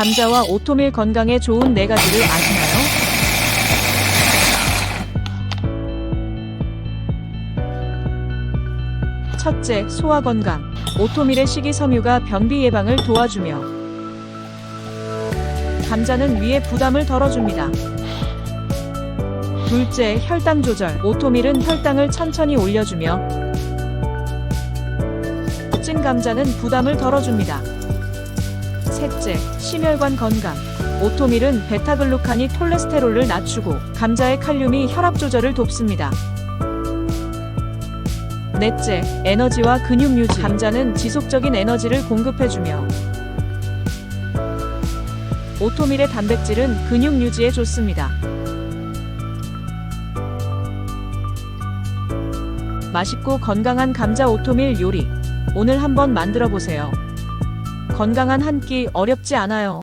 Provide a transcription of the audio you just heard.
감자와 오토밀 건강에 좋은 네 가지를 아시나요? 첫째, 소화 건강. 오토밀의 식이섬유가 변비 예방을 도와주며 감자는 위의 부담을 덜어줍니다. 둘째, 혈당 조절. 오토밀은 혈당을 천천히 올려주며 찐 감자는 부담을 덜어줍니다. 셋째, 심혈관 건강. 오토밀은 베타글루칸이 콜레스테롤을 낮추고 감자의 칼륨이 혈압 조절을 돕습니다. 넷째, 에너지와 근육 유지. 감자는 지속적인 에너지를 공급해주며 오토밀의 단백질은 근육 유지에 좋습니다. 맛있고 건강한 감자 오토밀 요리. 오늘 한번 만들어 보세요. 건강한 한 끼 어렵지 않아요.